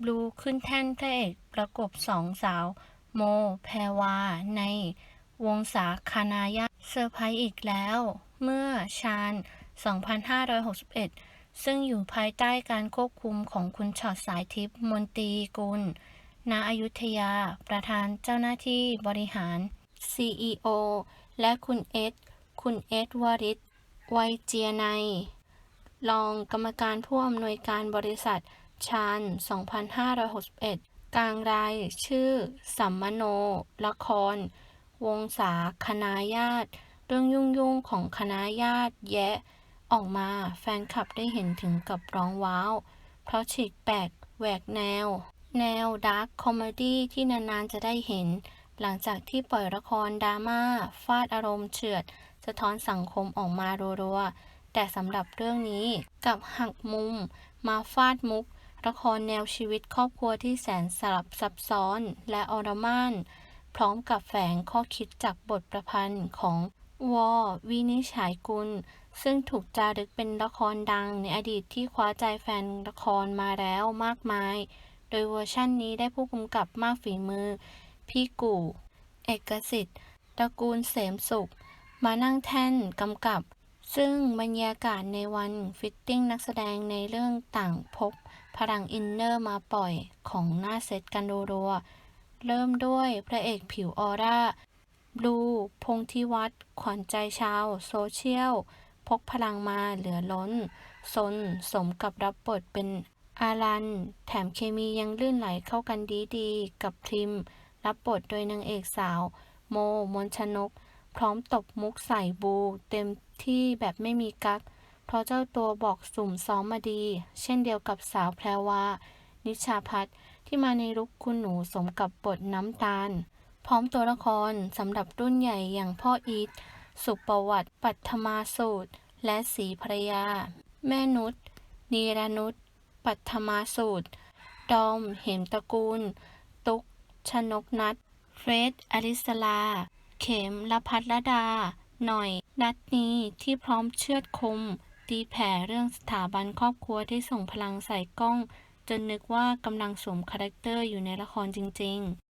บลูขึ้นแท่นพระเอกประกบสองสาว โม แพรวา ในวงสาคานายาเซอร์ไพรส์อีกแล้ว เมื่อชาญ 2561 ซึ่งอยู่ภายใต้การควบคุมของคุณชอดสายทิพย์มนตรีกุลณอยุธยา ประธานเจ้าหน้าที่บริหาร CEO และคุณเอสคุณเอสวริศไวเจียไนรองกรรมการผู้อำนวยการบริษัท ชาญ2561 กลางราย ชื่อ สัมมโน ละคร วงศาคณาญาติ เรื่องยุ่งยุ่งของคณะญาติแยะ ออกมาแฟนคลับได้เห็นถึงกับร้องว้าว เพราะฉีกแปลกแหวกแนว แนวดาร์คคอมเมดี้ที่นาน ๆ จะได้เห็น หลังจากที่ปล่อยละครดราม่าฟาดอารมณ์เฉือด สะท้อนสังคมออกมารัวๆแต่สำหรับเรื่องนี้กับหักมุม มาฟาดมุก ละครแนวชีวิตครอบครัวที่แสนสลับซับซ้อนและอรมาน พร้อมกับแฝงข้อคิดจากบทประพันธ์ของวอวินิจฉัยกุล ซึ่งถูกจารึกเป็นละครดังในอดีตที่คว้าใจแฟนละครมาแล้วมากมาย โดยเวอร์ชั่นนี้ได้ผู้กำกับมากฝีมือ พี่กู่ เอกสิทธิ์ตระกูลเสมสุข มานั่งแท่นกำกับ ซึ่งบรรยากาศในวันฟิตติ้งนักแสดงในเรื่องต่างพก พลังอินเนอร์มาปล่อยของหน้าเซตกันรัวๆเริ่มด้วยพระเอกผิวออร่าบลูพงษ์ทิวัฒน์ขวัญใจชาว โซเชียล พกพลังมาเหลือล้นซนสมกับรับบทเป็นอารัน แถมเคมียังลื่นไหลเข้ากันดีๆ กับพริม รับบทโดยนางเอกสาว โมมนชนก พร้อมตบมุกใส่บู เต็มที่แบบไม่มีกัก เพราะเจ้าตัวบอกสุ่มซ้อมมาดี เช่นเดียวกับสาวแพรวา นิชาพัฒน์ที่มาในลุคคุณหนูสมกับบทน้ำตาล พร้อมตัวละครสำหรับรุ่นใหญ่อย่างพ่ออีท สุประวัติ ปัทมาสูตร และสีภรยา แม่นุชนีรนุชปัทมาสูตร ดอม เหมตระกูล ตุ๊กชนกนัทเฟรดอลิสลา เข็มละพัทรดา หน่อย นัดนี้ที่พร้อมเชือดคม ตีแผ่เรื่องสถาบันครอบครัวที่ส่งพลังใส่กล้อง จนนึกว่ากำลังสวมคาแรคเตอร์อยู่ในละครจริง ๆ